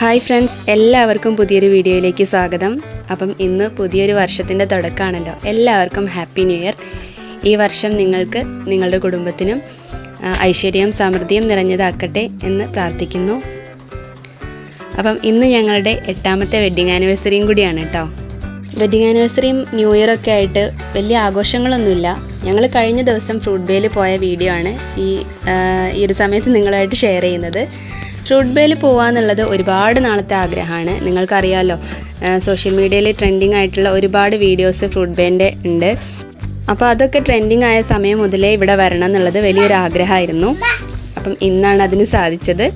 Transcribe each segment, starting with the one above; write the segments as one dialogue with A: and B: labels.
A: Hi friends എല്ലാവർക്കും പുതിയൊരു വീഡിയോയിലേക്ക് സ്വാഗതം. അപ്പം ഇന്ന് പുതിയൊരു വർഷത്തിന്റെ തുടക്കമാണല്ലോ എല്ലാവർക്കും ഹാപ്പി ന്യൂ ഇയർ. ഈ വർഷം നിങ്ങൾക്ക് നിങ്ങളുടെ കുടുംബത്തിനും ഐശ്വര്യം ഐശ്വര്യവും സമൃദ്ധിയും നിറഞ്ഞതാക്കട്ടെ എന്ന് പ്രാർത്ഥിക്കുന്നു. അപ്പം ഇന്ന് ഞങ്ങളുടെ എട്ടാമത്തെ വെഡ്ഡിങ് ആനിവേഴ്സറിയും കൂടിയാണ് കേട്ടോ. വെഡ്ഡിങ് ആനിവേഴ്സറിയും ന്യൂ ഇയർ ഒക്കെ ആയിട്ട് വലിയ ആഘോഷങ്ങളൊന്നുമില്ല. ഞങ്ങൾ കഴിഞ്ഞ ദിവസം ഫ്രൂട്ട് ബേയിൽ പോയ വീഡിയോ ആണ് ഈ ഈ ഒരു സമയത്ത് നിങ്ങളുമായിട്ട് ഷെയർ ചെയ്യുന്നത്. ഫ്രൂട്ട് ബേയിൽ പോകാന്നുള്ളത് ഒരുപാട് നാളത്തെ ആഗ്രഹമാണ്. നിങ്ങൾക്കറിയാമല്ലോ സോഷ്യൽ മീഡിയയിൽ ട്രെൻഡിങ് ആയിട്ടുള്ള ഒരുപാട് വീഡിയോസ് ഫ്രൂട്ട് ബേന്റെ ഉണ്ട്. അപ്പോൾ അതൊക്കെ ട്രെൻഡിങ് ആയ സമയം മുതലേ ഇവിടെ വരണം എന്നുള്ളത് വലിയൊരു ആഗ്രഹമായിരുന്നു. അപ്പം ഇന്നാണ് അതിന് സാധിച്ചത്.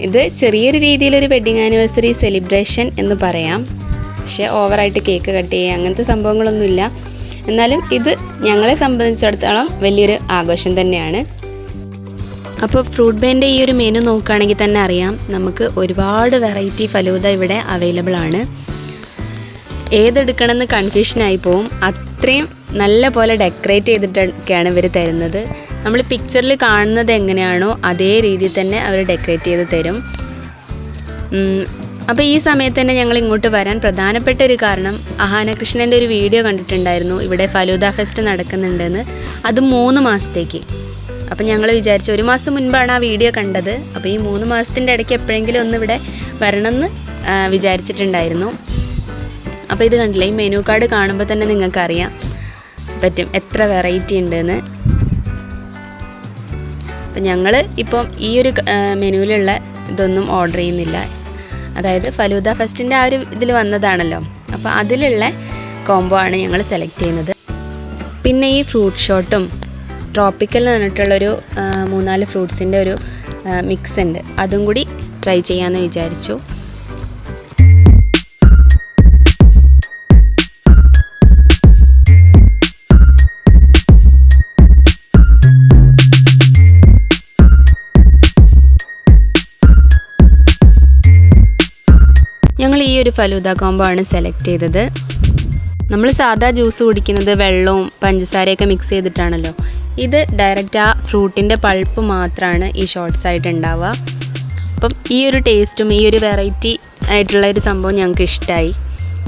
A: ഇത് ചെറിയൊരു രീതിയിലൊരു വെഡ്ഡിങ് ആനിവേഴ്സറി സെലിബ്രേഷൻ എന്ന് പറയാം. പക്ഷേ ഓവറായിട്ട് കേക്ക് കട്ട് ചെയ്യുക അങ്ങനത്തെ സംഭവങ്ങളൊന്നുമില്ല. എന്നാലും ഇത് ഞങ്ങളെ സംബന്ധിച്ചിടത്തോളം വലിയൊരു ആഘോഷം തന്നെയാണ്. അപ്പോൾ ഫ്രൂട്ട് ബേന്റെ ഈ ഒരു മെനു നോക്കുകയാണെങ്കിൽ തന്നെ അറിയാം. നമുക്ക് ഒരുപാട് വെറൈറ്റി ഫലൂദ ഇവിടെ അവൈലബിൾ ആണ്. ഏതെടുക്കണമെന്ന് കൺഫ്യൂഷനായി പോവും. അത്രയും നല്ല പോലെ ഡെക്കറേറ്റ് ചെയ്തിട്ടൊക്കെയാണ് ഇവർ തരുന്നത്. നമ്മൾ പിക്ചറിൽ കാണുന്നത് എങ്ങനെയാണോ അതേ രീതിയിൽ തന്നെ അവർ ഡെക്കറേറ്റ് ചെയ്ത് തരും. അപ്പോൾ ഈ സമയത്ത് തന്നെ ഞങ്ങൾ ഇങ്ങോട്ട് വരാൻ പ്രധാനപ്പെട്ട ഒരു കാരണം അഹാനകൃഷ്ണന്റെ ഒരു വീഡിയോ കണ്ടിട്ടുണ്ടായിരുന്നു. ഇവിടെ ഫലൂദ ഫെസ്റ്റ് നടക്കുന്നുണ്ടെന്ന്. അത് മൂന്ന് മാസത്തേക്ക്. അപ്പം ഞങ്ങൾ വിചാരിച്ചു ഒരു മാസം മുൻപാണ് ആ വീഡിയോ കണ്ടത്. അപ്പോൾ ഈ മൂന്ന് മാസത്തിന്റെ ഇടയ്ക്ക് എപ്പോഴെങ്കിലും ഒന്ന് ഇവിടെ വരണമെന്ന് വിചാരിച്ചിട്ടുണ്ടായിരുന്നു. അപ്പോൾ ഇത് കണ്ടില്ലേ ഈ മെനു കാർഡ് കാണുമ്പോൾ തന്നെ നിങ്ങൾക്കറിയാം പറ്റും എത്ര വെറൈറ്റി ഉണ്ടെന്ന്. അപ്പം ഞങ്ങൾ ഇപ്പം ഈ ഒരു മെനുവിലുള്ള ഇതൊന്നും ഓർഡർ ചെയ്യുന്നില്ല. അതായത് ഫലൂദ ഫസ്റ്റിന്റെ ആ ഒരു ഇതിൽ വന്നതാണല്ലോ. അപ്പോൾ അതിലുള്ള കോംബോ ആണ് ഞങ്ങൾ സെലക്ട് ചെയ്യുന്നത്. പിന്നെ ഈ ഫ്രൂട്ട് ഷോട്ടും ട്രോപ്പിക്കൽ എന്ന് പറഞ്ഞിട്ടുള്ളൊരു മൂന്നാൽ ഫ്രൂട്ട്സിന്റെ ഒരു മിക്സ് ഉണ്ട്. അതും കൂടി ട്രൈ ചെയ്യാമെന്ന് വിചാരിച്ചു. ഞങ്ങൾ ഈ ഒരു ഫലൂദ കോംബോ ആണ് സെലക്ട് ചെയ്തത്. നമ്മൾ സാധാ ജ്യൂസ് കുടിക്കുന്നത് വെള്ളവും പഞ്ചസാരയൊക്കെ മിക്സ് ചെയ്തിട്ടാണല്ലോ. ഇത് ഡയറക്റ്റ് ആ ഫ്രൂട്ടിന്റെ പൾപ്പ് മാത്രമാണ് ഈ ഷോർട്ട്സ് ആയിട്ട് ഉണ്ടാവുക അപ്പം ഈ ഒരു ടേസ്റ്റും ഈ ഒരു വെറൈറ്റി ആയിട്ടുള്ള ഒരു സംഭവം ഞങ്ങൾക്ക് ഇഷ്ടമായി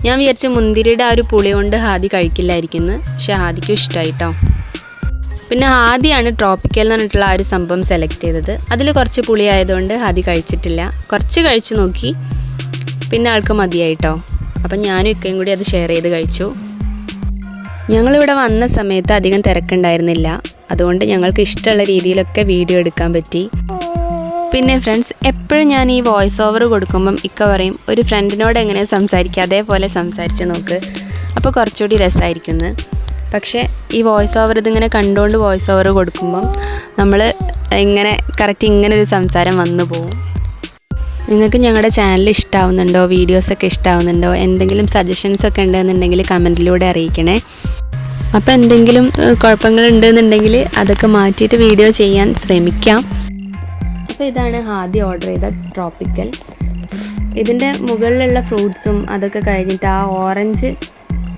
A: ഞാൻ വിചാരിച്ച മുന്തിരിയുടെ ആ ഒരു പുളി കൊണ്ട് ഹാദി കഴിക്കില്ലായിരിക്കുന്നു പക്ഷെ ഹാദിക്കും ഇഷ്ടമായി കേട്ടോ പിന്നെ ആദ്യമാണ് ട്രോപ്പിക്കൽ എന്ന് പറഞ്ഞിട്ടുള്ള ആ ഒരു സംഭവം സെലക്ട് ചെയ്തത്. അതിൽ കുറച്ച് പുളി ആയതുകൊണ്ട് ഹാദി കഴിച്ചിട്ടില്ല. കുറച്ച് കഴിച്ചു നോക്കി പിന്നെ ആൾക്ക് മതിയായിട്ടോ. അപ്പം ഞാനും ഇക്കയും കൂടി അത് ഷെയർ ചെയ്ത് കഴിച്ചു. ഞങ്ങളിവിടെ വന്ന സമയത്ത് അധികം തിരക്കുണ്ടായിരുന്നില്ല. അതുകൊണ്ട് ഞങ്ങൾക്ക് ഇഷ്ടമുള്ള രീതിയിലൊക്കെ വീഡിയോ എടുക്കാൻ പറ്റി. പിന്നെ ഫ്രണ്ട്സ് എപ്പോഴും ഞാൻ ഈ വോയിസ് ഓവർ കൊടുക്കുമ്പം ഇക്ക പറയും ഒരു ഫ്രണ്ടിനോട് എങ്ങനെ സംസാരിക്കുക അതേപോലെ സംസാരിച്ച് നോക്ക്. അപ്പോൾ കുറച്ചുകൂടി രസമായിരിക്കുന്നു പക്ഷേ ഈ വോയിസ് ഓവർ ഇതിങ്ങനെ കണ്ടുകൊണ്ട് വോയിസ് ഓവർ കൊടുക്കുമ്പം നമ്മൾ ഇങ്ങനെ കറക്റ്റ് ഇങ്ങനെ ഒരു സംസാരം വന്നു പോകും നിങ്ങൾക്ക് ഞങ്ങളുടെ ചാനൽ ഇഷ്ടമാവുന്നുണ്ടോ വീഡിയോസൊക്കെ ഇഷ്ടമാവുന്നുണ്ടോ എന്തെങ്കിലും സജഷൻസ് ഒക്കെ ഉണ്ടെന്നുണ്ടെങ്കിൽ കമന്റിലൂടെ അറിയിക്കണേ. അപ്പോൾ എന്തെങ്കിലും കുഴപ്പങ്ങൾ ഉണ്ടെന്നുണ്ടെങ്കിൽ അതൊക്കെ മാറ്റിയിട്ട് വീഡിയോ ചെയ്യാൻ ശ്രമിക്കാം. അപ്പോൾ ഇതാണ് ആദ്യം ഓർഡർ ചെയ്ത ട്രോപ്പിക്കൽ ഇതിന്റെ മുകളിലുള്ള ഫ്രൂട്ട്സും അതൊക്കെ കഴിഞ്ഞിട്ട് ആ ഓറഞ്ച്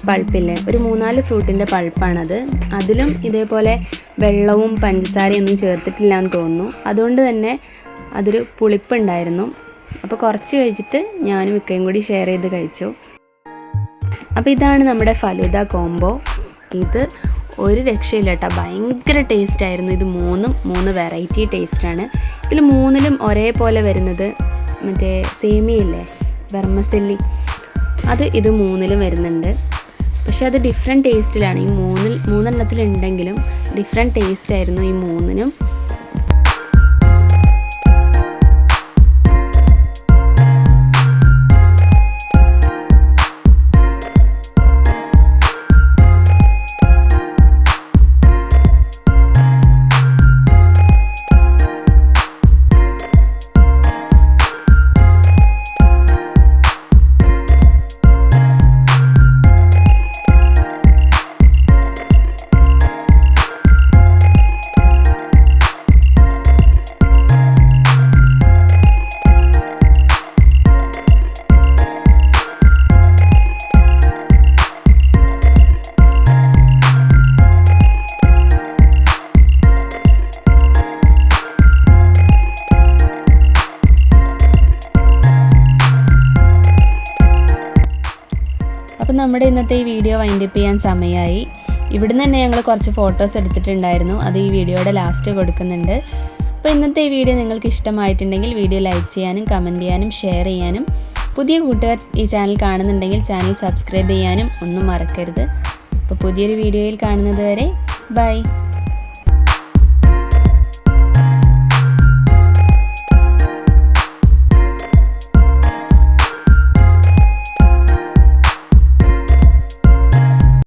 A: പൾപ്പില്ലേ ഒരു മൂന്നാൽ ഫ്രൂട്ടിന്റെ പൾപ്പാണത്. അതിലും ഇതേപോലെ വെള്ളവും പഞ്ചസാരയും ഒന്നും ചേർത്തിട്ടില്ല എന്ന് തോന്നുന്നു. അതുകൊണ്ട് തന്നെ അതൊരു പുളിപ്പുണ്ടായിരുന്നു. അപ്പോൾ കുറച്ച് കഴിച്ചിട്ട് ഞാനും ഇക്കയും കൂടി ഷെയർ ചെയ്ത് കഴിച്ചു. അപ്പോൾ ഇതാണ് നമ്മുടെ ഫലൂദ കോംബോ ഇത് ഒരു രക്ഷയില്ല കേട്ടോ. ഭയങ്കര ടേസ്റ്റ് ആയിരുന്നു. ഇത് മൂന്നും മൂന്ന് വെറൈറ്റി ടേസ്റ്റാണ് ഇതിൽ മൂന്നിലും ഒരേപോലെ വരുന്നത് മറ്റേ സേമിയല്ലേ ബർമസെല്ലി അത് ഇത് മൂന്നിലും വരുന്നുണ്ട്. പക്ഷെ അത് ഡിഫറെന്റ് ടേസ്റ്റിലാണ് ഈ മൂന്നിൽ മൂന്നെണ്ണത്തിലുണ്ടെങ്കിലും ഡിഫറെന്റ് ടേസ്റ്റ് ആയിരുന്നു ഈ മൂന്നിനും. നമ്മുടെ ഇന്നത്തെ ഈ വീഡിയോ വൈൻഡപ്പ് ചെയ്യാൻ സമയമായി ഇവിടുന്ന് തന്നെ ഞങ്ങൾ കുറച്ച് ഫോട്ടോസ് എടുത്തിട്ടുണ്ടായിരുന്നു. അത് ഈ വീഡിയോയുടെ ലാസ്റ്റ് കൊടുക്കുന്നുണ്ട്. അപ്പോൾ ഇന്നത്തെ ഈ വീഡിയോ നിങ്ങൾക്ക് ഇഷ്ടമായിട്ടുണ്ടെങ്കിൽ വീഡിയോ ലൈക്ക് ചെയ്യാനും കമന്റ് ചെയ്യാനും ഷെയർ ചെയ്യാനും പുതിയ കൂട്ടുകാർ ഈ ചാനൽ കാണുന്നുണ്ടെങ്കിൽ ചാനൽ സബ്സ്ക്രൈബ് ചെയ്യാനും ഒന്നും മറക്കരുത്. അപ്പോൾ പുതിയൊരു വീഡിയോയിൽ കാണുന്നത് വരെ ബൈ